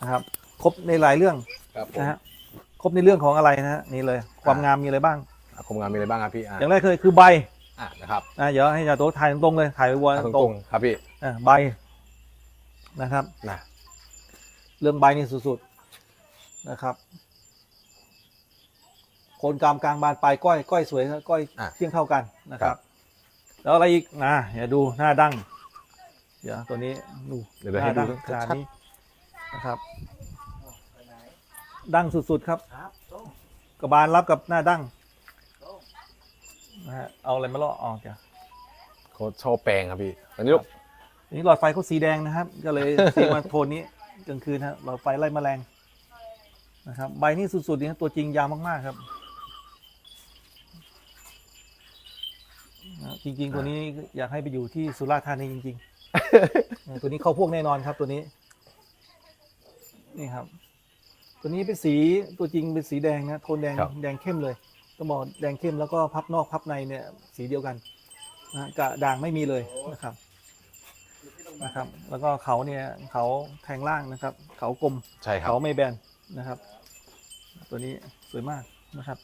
นะครับ ครบในหลายเรื่องครับผมนะฮะครบในเรื่องของอะไรนะฮะนี่เลยความงามมีอะไรบ้าง อะคมงานมีอะไรบ้างครับพี่อะอย่างแรกเลยคือใบอะนะครับนะเดี๋ยวให้อาจารย์โตถ่ายตรงๆเลยถ่ายไปวัวอะตตรรงงๆครับพี่ๆอะใบนะครับ นะเรื่องใบนี่สุดๆนะครับโคนกรามกลางบานปลายก้อยก้อยสวยก้อยเที่ยงเท่ากันนะครับ แล้วอะไรอีกนะอย่าดูหน้าดั้ง เดี๋ยวตัวนี้ดูเดี๋ยวเราหให้น้าดูดั้งขนาดชัดนี้ นะครับ ดั้งสุด ๆ ครับกระบาลรับกับหน้าดั้งนะฮะเอาอะไรมาล่อออกจ้ะๆเขาชอบแปลงครับพี่ตอนนี้ลูกอันนี้หลอดไฟเขาสีแดงนะครับ ก็เลยสีมาโทนนี้กลางคืนฮะหลอดไฟไล่แมลงนะครับ ใบนี้สุดๆนี่ตัวจริงยาวมากๆครับนะจริง ๆ ตัวนี้อยากให้ไปอยู่ที่สุราษฎร์ธานีจริงๆเออตัวนี้เข้าพวกแน่นอนครับตัวนี้ นี่ครับ ตัวนี้เป็นสีตัวจริงเป็นสีแดงนะโทนแดงแดงเข้มเลยต้องบอกแดงเข้มแล้วก็พับนอกพับในเนี่ยสีเดียวกันนะกระด่างไม่มีเลยนะครับนะครับ แล้วก็เขาเนี่ยเขาแทงล่างนะครับ เขากลม ใช่ครับเขาไม่แบนนะครับ ตัวนี้สวยมากนะครับ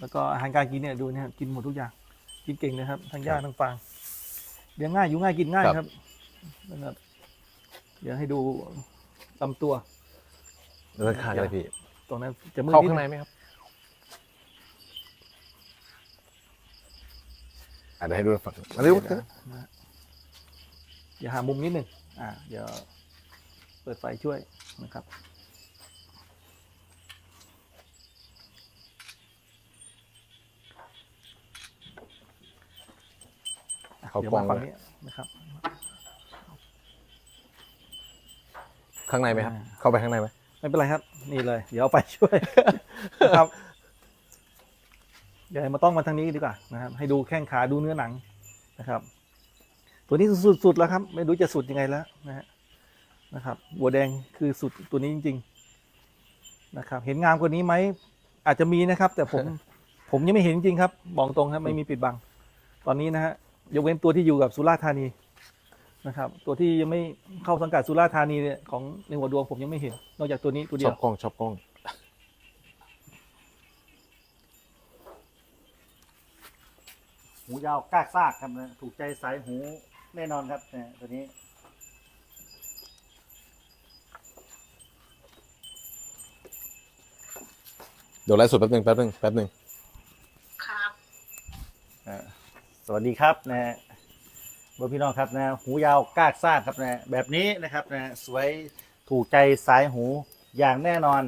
แล้วก็อาหารการกินเนี่ยดูเนี่ยกินหมดทุกอย่าง กินเก่งเลยครับทั้งหญ้าทั้งฟางเลี้ยงง่ายอยู่ง่ายกินง่ายครับนะครับเดี๋ยวให้ดู ลำตัวเดินข้างกันเลยพี่ ตรงนั้นจะมืดเข้านิดข้างในไหมครับอะเดี๋ยวให้ดูฝั่งมาเร็วเดี๋ยวนะอย่าหามุมนิดหนึ่งอ่าเดี๋ยวเปิดไฟช่วยนะครับ เขาเดี๋ยวกล้องมาฝั่งเลย นี้นะครับ ข้างในไหมครับอ่าเข้าไปข้างในไหมไม่เป็นไรครับ นี่เลย เดี๋ยวเอาไปช่วยนะครับเดี๋ยวมาต้องมาทางนี้ดีกว่านะครับ ให้ดูแข้งขาดูเนื้อหนังนะครับ ตัวนี้สุดๆแล้วครับ ไม่รู้จะสุดยังไงแล้วนะฮะนะครับบัวแดงคือสุดตัวนี้จริง ๆ นะครับ เห็นงามกว่านี้ไหมอาจจะมีนะครับ แต่ผมผมยังไม่เห็นจริงๆครับบอกตรงครับไม่มีปิดบัง ตอนนี้นะฮะยกเว้นตัวที่อยู่กับสุราษฎร์ธานี นะครับ ตัวที่ยังไม่เข้าสังกัดสุราษฎร์ธานีเนี่ยของในหัวดวงผมยังไม่เห็น นอกจากตัวนี้ตัวเดีชยอว บกล้องชอบกล้อง หูยาวกากซากครับนะถูกใจสายหูแน่นอนครับนะตัวนี้ เดี๋ยวไลฟ์สดแป๊บหนึงแป๊บหนึงแป๊บหนึง ครับ อ่าสวัสดีครับนะฮะเบพี่น้องครับนะหูยาวกากซากครับนะแบบนี้นะครับนะสวยถูกใจสายหูอย่างแน่นอน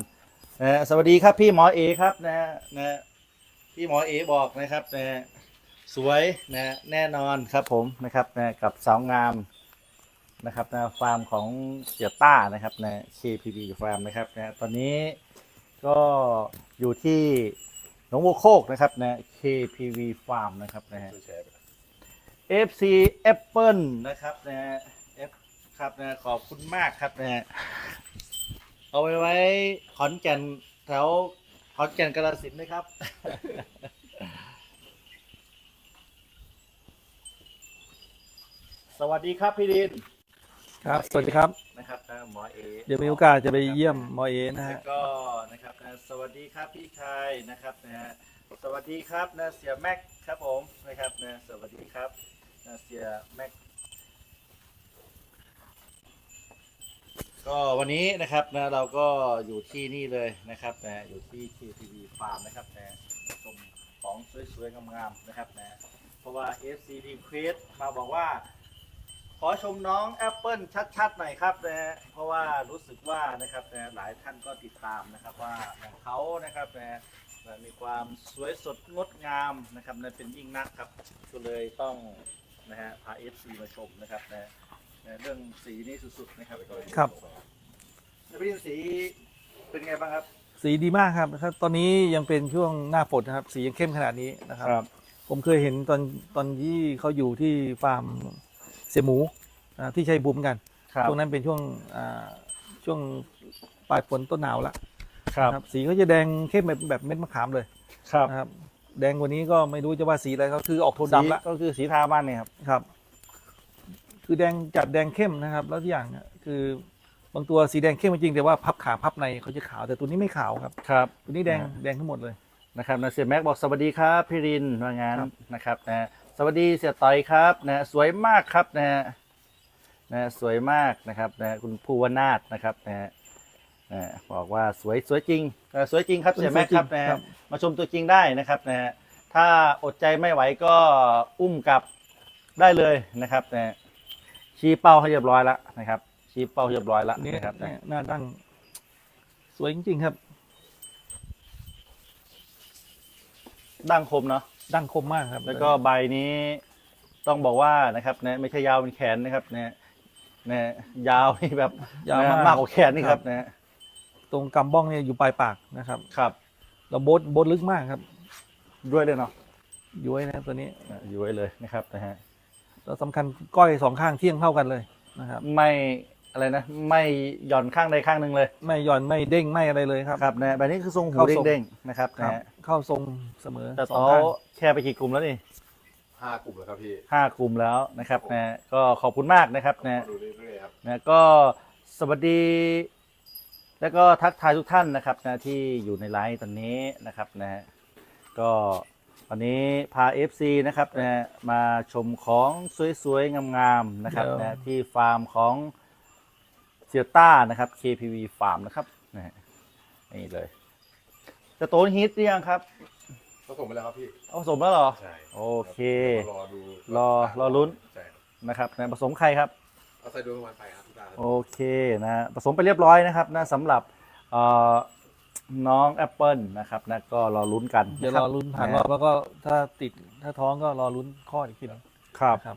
นะสวัสดีครับพี่หมอเอครับนะนะพี่หมอเอบอกนะครับนะสวยนะแน่นอนครับผมนะครับนะกับสาวงามนะครับนะฟาร์มของเสียต้านะครับนะ KPB ฟาร์มนะครับนะตอนนี้ก็อยู่ที่หนองบัวโคกนะครับนะ KPV Farm นะครับนะฮะ FC Apple นะครับนะฮะ F ครับนะขอบคุณมากครับนะฮะเอาไว้ไว้ขอนแก่นแถวขอนแก่นกาฬสินธุ์นะครับ สวัสดีครับพี่ดินครับ สวัสดีครับ นะครับนะหมอเอ เดี๋ยวมีโอกาสจะไปเยี่ยมหมอเอนะแล้ฮะ วก็นะครับนะสวัสดีครับพี่ชายนะครับนะฮะ สวัสดีครับนะเสียแม็กครับผมนะครับนะสวัสดีครับนะเสียแม็กก็วันนี้นะครับนะเราก็อยู่ที่นี่เลยนะครับนะอยู่ที่ KTV Farm นะครับนะชมของสวยๆงามๆนะครับนะเพราะว่า FC Request มาบอกว่า ขอชมน้องแอปเปิลชัดๆหน่อยครับนะฮะเพราะว่ารู้สึกว่านะครับนะหลายท่านก็ติดตามนะครับว่าเขานะครับนะ นะมีความสวยสดงดงามนะครับนะเป็นยิ่งนักครับก็เลยต้องนะฮะพาเอฟซีมาชมนะครับนะนะเรื่องสีนี่สุดๆนะครับครับ แล้วพี่สีเป็นไงบ้างครับ สีดีมากครับนะครับ ตอนนี้ยังเป็นช่วงหน้าฝนนะครับ สียังเข้มขนาดนี้นะครับ ผมเคยเห็นตอนตอนที่เขาอยู่ที่ฟาร์มเสียหมูอ่าที่ชัยภูมิเหมือนกันครับช่วงนั้นเป็นช่วงอ่าช่วงปลายฝนต้นหนาวละ ครับนะครับ สีเขาจะแดงเข้มแบบแบบเม็ดมะขามเลยครับนะครับ แดงกว่านี้ก็ไม่รู้จะว่าสีอะไรก็คือออกโทนดำละก็คือสีทาบ้านเนี่ยครับครับ คือแดงจัดแดงเข้มนะครับ แล้วที่อย่างเนี่ยคือบางตัวสีแดงเข้มจริงแต่ว่าพับขาพับในเขาจะขาวแต่ตัวนี้ไม่ขาวครับ ครับ ตัวนี้แดงนะแดงทั้งหมดเลยนะครับนะเสียแม็กบอกสวัสดีครับพี่รินว่างั้นครับนะครับนะสวัสดีเสียต่อยครับนะสวยมากครับนะฮะนะสวยมากนะครับนะคุณภูวนาถนะครับนะฮะนะ บอกว่าสวยสวยจริงเอ่อสวยจริงครับเสียแม็กครับนะฮะมาชมตัวจริงได้นะครับนะฮะถ้าอดใจไม่ไหวก็อุ้มกลับได้เลยนะครับนะฮะชี้เป้าให้เรียบร้อยแล้วนะครับ ชี้เป้าให้เรียบร้อยแล้วอันนี้นะครับนะเนี่ยหน้าดั้งสวยจริงๆครับ ดั้งคมเนาะดั้งคมมากครับ แล้วก็ใบนี้ต้องบอกว่านะครับนะไม่ใช่ยาวเป็นแขนนะครับนะนะยาวนี่แบบยาวนะมากมากกว่าแขนนี่ครับนะ ตรงกำบ้องเนี่ยอยู่ปลายปากนะครับครับ เราโบดโบดลึกมากครับด้วยเลยเนาะย้วยนะครับตัวนี้นะอยู่ไว้เลยนะครับนะฮะเราสำคัญก้อยสองข้างเที่ยงเท่ากันเลยนะครับ ไม่อะไรนะ ไม่หย่อนข้างใดข้างหนึ่งเลยไม่หย่อนไม่เด้งไม่อะไรเลยครับ ครับนะแบบนี้คือทรงหูเข้าทรง เด้งๆนะครับครับนะฮะเข้าทรงเสมอแต่สองโต๊ข้างะแชร์ไปกี่กลุ่มแล้วนี่ห้ากลุ่มแล้วครับพี่ห้ากลุ่มแล้วนะครับนะก็ขอบคุณมากนะครับนะดูเรื่อยๆครับ นะก็สวัสดี แล้วก็ทักทายทุกท่านนะครับนะที่อยู่ในไลฟ์ตอนนี้นะครับนะฮะก็วันนี้พา FC นะครับนะมาชมของสวยๆ งามๆนะครับเดี๋ยวนะที่ฟาร์มของเซียต้านะครับ KPV ฟาร์มนะครับนะฮะนี่เลย จะโตนฮิตหรือยังครับผสมไปแล้วครับพี่ เอาผสมแล้วเหรอ ใช่โอเค รอดูรอรอลุ้น ใช่นะครับนะผสมใครครับ เอาใส่ดูประมาณไปครับพี่ตาครับโอเคนะฮะผสมไปเรียบร้อยนะครับนะสำหรับเอ่อน้องแอปเปิลนะครับนะก็รอลุ้นกันเดี๋ยวนะครบอลุ้นผ่านรอบแล้วก็ถ้าติดถ้าท้องก็รอลุ้นข้อดอีกทีหนึง ครับนะครับ